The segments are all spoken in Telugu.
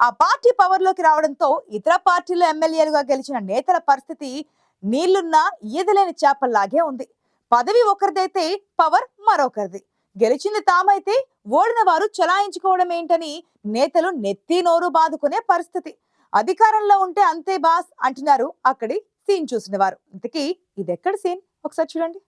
ఆ పార్టీ పవర్లోకి రావడంతో ఇతర పార్టీల ఎమ్మెల్యేలుగా గెలిచిన నేతల పరిస్థితి నీళ్ళున్న ఈదలేని చేపల్లాగే ఉంది. పదవి ఒకరిదైతే పవర్ మరొకరిది. గెలిచింది తామైతే ఓడిన వారు చలాయించుకోవడం ఏంటని నేతలు నెత్తి నోరు బాదుకునే పరిస్థితి. అధికారంలో ఉంటే అంతే బాస్ అంటున్నారు అక్కడి సీన్ చూసిన వారు. ఇంతకీ ఇది ఎక్కడ సీన్? ఒకసారి చూడండి.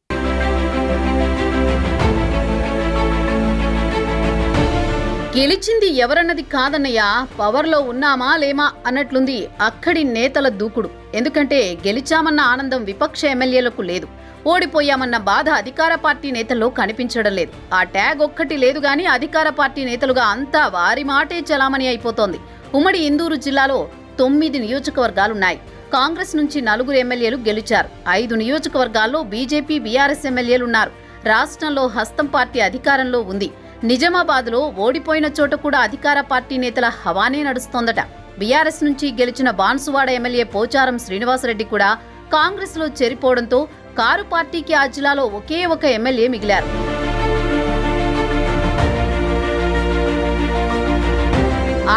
గెలిచింది ఎవరన్నది కాదన్నయ్య పవర్లో ఉన్నామా లేమా అన్నట్లుంది అక్కడి నేతల దూకుడు. ఎందుకంటే గెలిచామన్న ఆనందం విపక్ష ఎమ్మెల్యేలకు లేదు. ఓడిపోయామన్న బాధ అధికార పార్టీ నేతల్లో కనిపించడం లేదు. ఆ ట్యాగ్ ఒక్కటి లేదు గాని అధికార పార్టీ నేతలుగా అంతా వారి మాటే చలామణి అయిపోతోంది. ఉమ్మడి ఇందూరు జిల్లాలో తొమ్మిది నియోజకవర్గాలున్నాయి. కాంగ్రెస్ నుంచి నలుగురు ఎమ్మెల్యేలు గెలిచారు. ఐదు నియోజకవర్గాల్లో బీజేపీ బీఆర్ఎస్ ఎమ్మెల్యేలున్నారు. రాష్ట్రంలో హస్తం పార్టీ అధికారంలో ఉంది. నిజామాబాద్లో ఓడిపోయిన చోట కూడా అధికార పార్టీ నేతల హవానే నడుస్తోందట. బీఆర్ఎస్ నుంచి గెలిచిన బాన్సువాడ ఎమ్మెల్యే పోచారం శ్రీనివాసరెడ్డి కూడా కాంగ్రెస్లో చేరిపోవడంతో కారు పార్టీకి ఆ జిల్లాలో ఒకే ఒక ఎమ్మెల్యే మిగిలారు.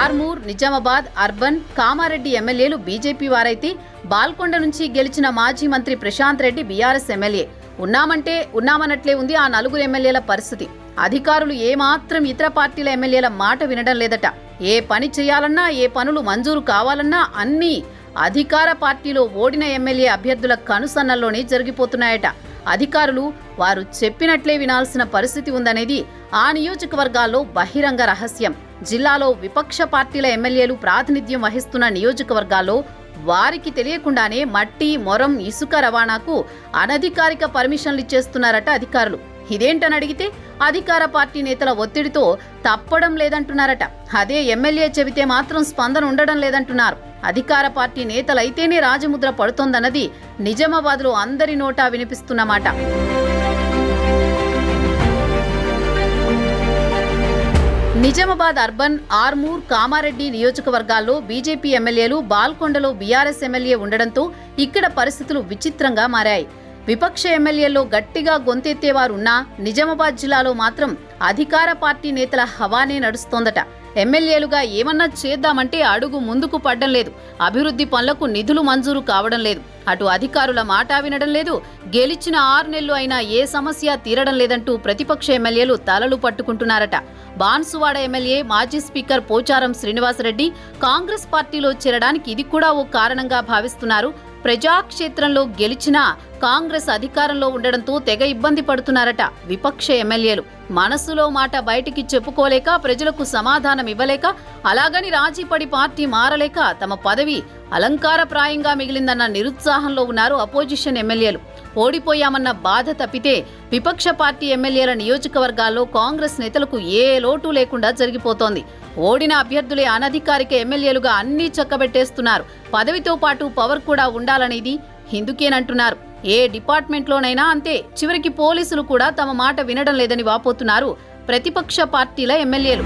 ఆర్మూర్ నిజామాబాద్ అర్బన్ కామారెడ్డి ఎమ్మెల్యేలు బీజేపీ వారైతే బాల్కొండ నుంచి గెలిచిన మాజీ మంత్రి ప్రశాంత్ రెడ్డి బీఆర్ఎస్ ఎమ్మెల్యే. ఉన్నామంటే ఉన్నామన్నట్లే ఉంది ఆ నలుగురు ఎమ్మెల్యేల పరిస్థితి. అధికారులు ఏమాత్రం ఇతర పార్టీల ఎమ్మెల్యేల మాట వినడం లేదట. ఏ పని చేయాలన్నా ఏ పనులు మంజూరు కావాలన్నా అన్నీ అధికార పార్టీలో ఓడిన ఎమ్మెల్యే అభ్యర్థుల కనుసన్నల్లోనే జరిగిపోతున్నాయట. అధికారులు వారు చెప్పినట్లే వినాల్సిన పరిస్థితి ఉందనేది ఆ నియోజకవర్గాల్లో బహిరంగ రహస్యం. జిల్లాలో విపక్ష పార్టీల ఎమ్మెల్యేలు ప్రాతినిధ్యం వహిస్తున్న నియోజకవర్గాల్లో వారికి తెలియకుండానే మట్టి మొరం ఇసుక రవాణాకు అనధికారిక పర్మిషన్లు ఇచ్చేస్తున్నారట అధికారులు. ఇదేంటని అడిగితే అధికార పార్టీ నేతల ఒత్తిడితో తప్పడం లేదంటున్నారట. అదే ఎమ్మెల్యే చెబితే మాత్రం స్పందన ఉండడం లేదంటున్నారు. అధికార పార్టీ నేతలైతేనే రాజముద్ర పడుతోందన్నది నిజామాబాద్లో అందరి నోటా వినిపిస్తున్నమాట నిజామాబాద్ అర్బన్ ఆర్మూర్ కామారెడ్డి నియోజకవర్గాల్లో బీజేపీ ఎమ్మెల్యేలు బాల్కొండలో బీఆర్ఎస్ ఎమ్మెల్యే ఉండడంతో ఇక్కడ పరిస్థితులు విచిత్రంగా మారాయి. విపక్ష ఎమ్మెల్యేల్లో గట్టిగా గొంతెత్తేవారున్నా నిజామాబాద్ జిల్లాలో మాత్రం అధికార పార్టీ నేతల హవానే నడుస్తోందట. ఎమ్మెల్యేలుగా ఏమన్నా చేద్దామంటే అడుగు ముందుకు పడ్డం లేదు. అభివృద్ధి పనులకు నిధులు మంజూరు కావడం లేదు. అటు అధికారుల మాట వినడం లేదు. గెలిచిన ఆరు నెలలు అయినా ఏ సమస్య తీరడం లేదంటూ ప్రతిపక్ష ఎమ్మెల్యేలు తలలు పట్టుకుంటున్నారట. బాన్సువాడ ఎమ్మెల్యే మాజీ స్పీకర్ పోచారం శ్రీనివాసరెడ్డి కాంగ్రెస్ పార్టీలో చేరడానికి ఇది కూడా ఓ కారణంగా భావిస్తున్నారు. ప్రజాక్షేత్రంలో గెలిచినా కాంగ్రెస్ అధికారంలో ఉండడంతో తెగ ఇబ్బంది పడుతున్నారట విపక్ష ఎమ్మెల్యేలు. మనసులో మాట బయటికి చెప్పుకోలేక ప్రజలకు సమాధానం ఇవ్వలేక అలాగని రాజీపడి పార్టీ మారలేక తమ పదవి అలంకారప్రాయంగా మిగిలిందన్న నిరుత్సాహంలో ఉన్నారు అపోజిషన్ ఎమ్మెల్యేలు. ఓడిపోయామన్న బాధ తప్పితే విపక్ష పార్టీ ఎమ్మెల్యేల నియోజకవర్గాల్లో కాంగ్రెస్ నేతలకు ఏ లోటు లేకుండా జరిగిపోతోంది. ఓడిన అభ్యర్థులే అనధికారిక ఎమ్మెల్యేలుగా అన్నీ చక్కబెట్టేస్తున్నారు. పదవితో పాటు పవర్ కూడా ఉండాలనేది హిందుకేనంటున్నారు. ఏ డిపార్ట్మెంట్లోనైనా అంతే చివరికి పోలీసులు కూడా తమ మాట వినడం లేదని వాపోతున్నారు ప్రతిపక్ష పార్టీల ఎమ్మెల్యేలు.